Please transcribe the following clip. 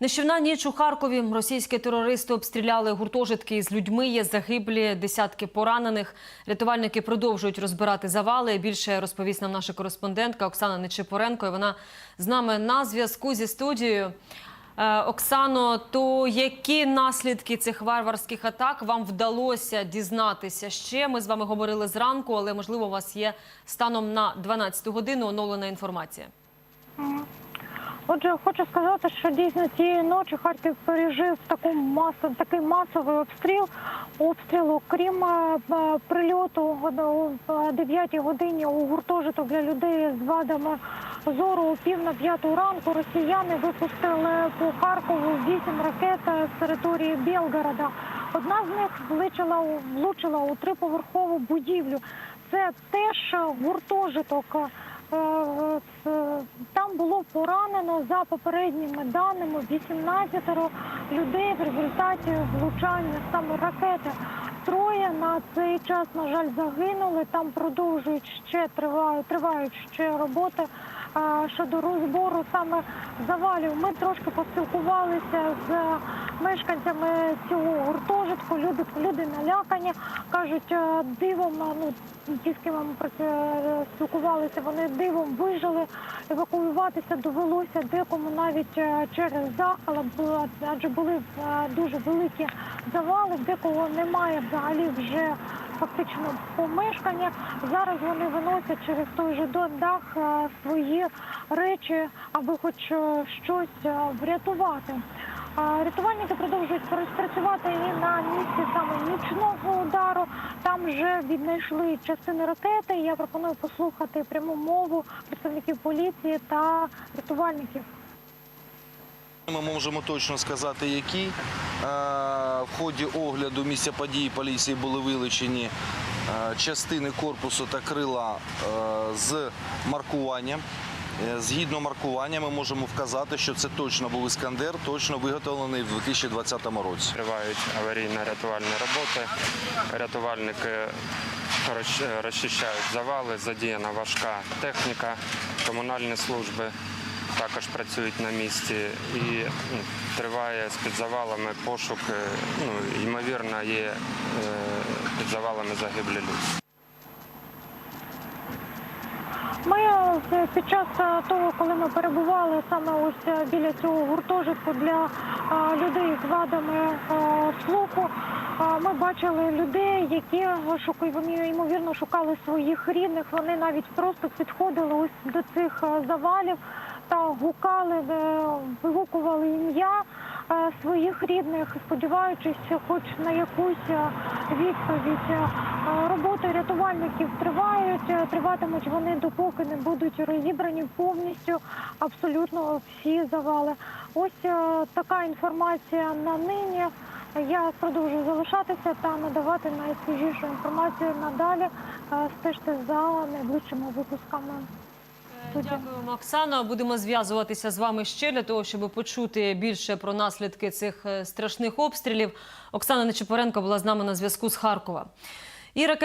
Нещівна ніч у Харкові російські терористи обстріляли гуртожитки з людьми. Є загиблі, десятки поранених. Рятувальники продовжують розбирати завали. Більше розповість нам наша кореспондентка Оксана Нечипоренко. Вона з нами на зв'язку зі студією. Е, Оксано, то які наслідки цих варварських атак вам вдалося дізнатися? Ще ми з вами говорили зранку, але можливо у вас є станом на 12 годину оновлена інформація. Отже, хочу сказати, що дійсно цієї ночі Харків пережив таку масу, такий масовий обстріл. Обстріл, окрім е, е, прильоту о 9 годині у гуртожиток для людей з вадами зору о пів на п'яту ранку. Росіяни випустили по Харкову вісім ракет з території Білгорода. Одна з них влучила, влучила у триповерхову будівлю. Це теж гуртожиток. Е, е, Там було поранено за попередніми даними 18 людей в результаті влучання саме ракети. Троє на цей час, на жаль, загинули. Там продовжують ще тривають, тривають ще роботи е, щодо розбору саме завалів. Ми трошки поспілкувалися з мешканцями цього гуртожитку. Люди люди налякані, кажуть, е, дивом е, ну ті, з ким ми спілкувалися, вони дивом вижили. Евакуюватися довелося декому навіть е, через дах, але адже були е, дуже великі завали. Декого немає взагалі вже фактично помешкання. Зараз вони виносять через той же дах е, свої речі, аби хоч е, щось е, врятувати. Рятувальники продовжують працювати і на місці саме нічного удару. Там вже віднайшли частини ракети. Я пропоную послухати пряму мову представників поліції та рятувальників. Ми можемо точно сказати, які. Е, В ході огляду місця події поліції були вилучені е, частини корпусу та крила е, з маркуванням. Е, Згідно маркування, ми можемо вказати, що це точно був іскандер, точно виготовлений в 2020 році. Тривають аварійно-рятувальні роботи. Рятувальники розчищають завали, задіяна важка техніка, комунальні служби також працюють на місці і ну, триває з під завалами пошук. е, Ну, ймовірно, є е, під завалами загиблі люди. Ми е, під час е, того, коли ми перебували саме ось е, біля цього гуртожитку для людей з вадами слуху, ми бачили людей, які ймовірно шукали своїх рідних. Вони навіть просто підходили ось до цих завалів та гукали, вигукували ім'я своїх рідних, сподіваючись, хоч на якусь відповідь. Роботи рятувальників тривають, е, триватимуть вони допоки не будуть розібрані повністю абсолютно всі завали. Ось е, така інформація на нині. Я продовжую залишатися та надавати найсвіжішу інформацію надалі. Е, Стежте за найближчими випусками. Дякуємо, Оксано. Будемо зв'язуватися з вами ще для того, щоб почути більше про наслідки цих страшних обстрілів. Оксана Нечипоренко була з нами на зв'язку з Харкова. І ракет